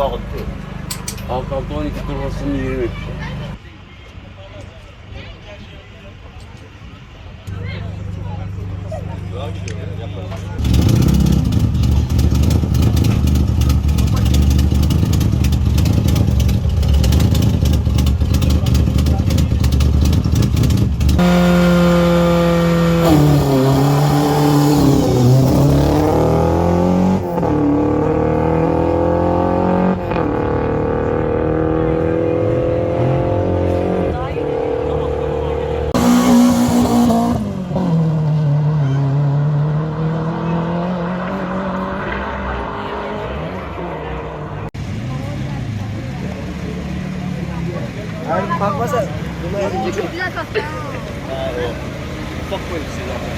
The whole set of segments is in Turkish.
Alt alta 12 turbosunu 20. Çok güzel pasta. Ufak polisi zaten.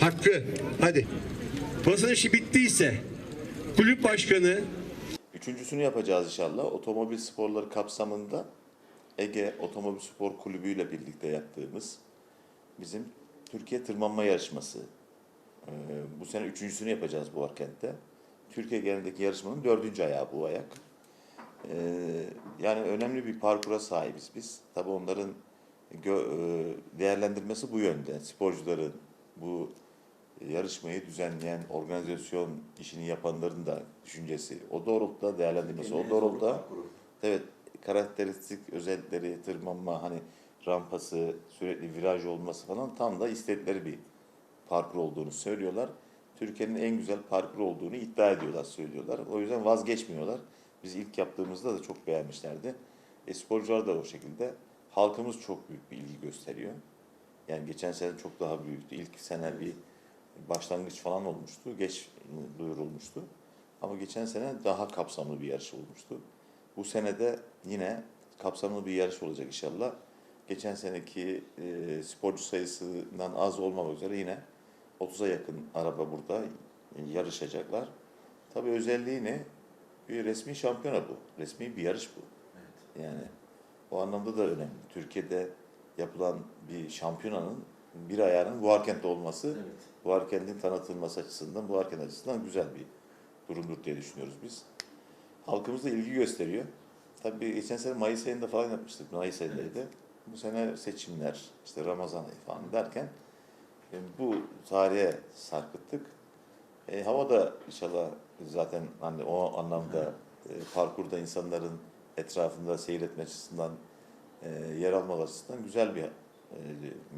Hakkı hadi. Basın işi bittiyse kulüp başkanı Üçüncüsünü yapacağız inşallah. Otomobil sporları kapsamında Ege Otomobil Spor Kulübü ile birlikte yaptığımız bizim Türkiye Tırmanma Yarışması. Ee, bu sene üçüncüsünü yapacağız bu Arkent'te. Türkiye genelindeki yarışmanın dördüncü ayağı bu ayak. Ee, yani önemli bir parkura sahibiz biz. Tabii onların e, değerlendirmesi bu yönde. Sporcuların, bu yarışmayı düzenleyen organizasyon işini yapanların da düşüncesi. O doğrultuda değerlendirmesi. O doğrultuda evet karakteristik özellikleri, tırmanma, hani rampası, sürekli viraj olması falan tam da istedikleri bir parkur olduğunu söylüyorlar. Türkiye'nin en güzel parkur olduğunu iddia ediyorlar, söylüyorlar. O yüzden vazgeçmiyorlar. Biz ilk yaptığımızda da çok beğenmişlerdi. E, sporcular da o şekilde. Halkımız çok büyük bir ilgi gösteriyor. Yani geçen sene çok daha büyüktü. İlk sene bir başlangıç falan olmuştu. Geç duyurulmuştu. Ama geçen sene daha kapsamlı bir yarış olmuştu. Bu sene de yine kapsamlı bir yarış olacak inşallah. Geçen seneki e, sporcu sayısından az olmamak üzere yine 30'a yakın araba burada yarışacaklar. Tabii özelliği ne? Bir resmi şampiyona bu. Resmi bir yarış bu. Yani o anlamda da önemli. Türkiye'de yapılan bir şampiyonanın bir ayağının Buharkent'te olması, Buharkent'in tanıtılması açısından, Buharkent açısından güzel bir durumdur diye düşünüyoruz biz. Halkımız da ilgi gösteriyor. Tabii geçen sene Mayıs ayında falan yapmıştık. Mayıs ayındaydı. Bu sene seçimler, işte Ramazan ayı falan derken e, bu tarihe sarkıttık. E, hava da inşallah zaten hani o anlamda e, parkurda insanların etrafında seyretme açısından e, yer almaları açısından güzel bir e,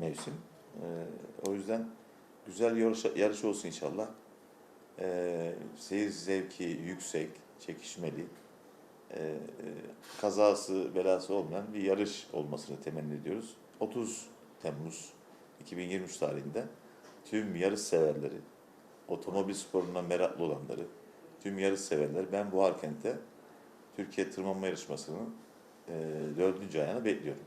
mevsim. E, o yüzden güzel yarış, yarış olsun inşallah. E, seyir zevki yüksek, çekişmeli, e, kazası belası olmayan bir yarış olmasını temenni ediyoruz. 30 Temmuz 2023 tarihinde tüm yarış severleri, otomobil sporuna meraklı olanları, tüm yarış severleri ben bu Harkent'te Türkiye Tırmanma Yarışması'nın e, dördüncü ayağını bekliyorum.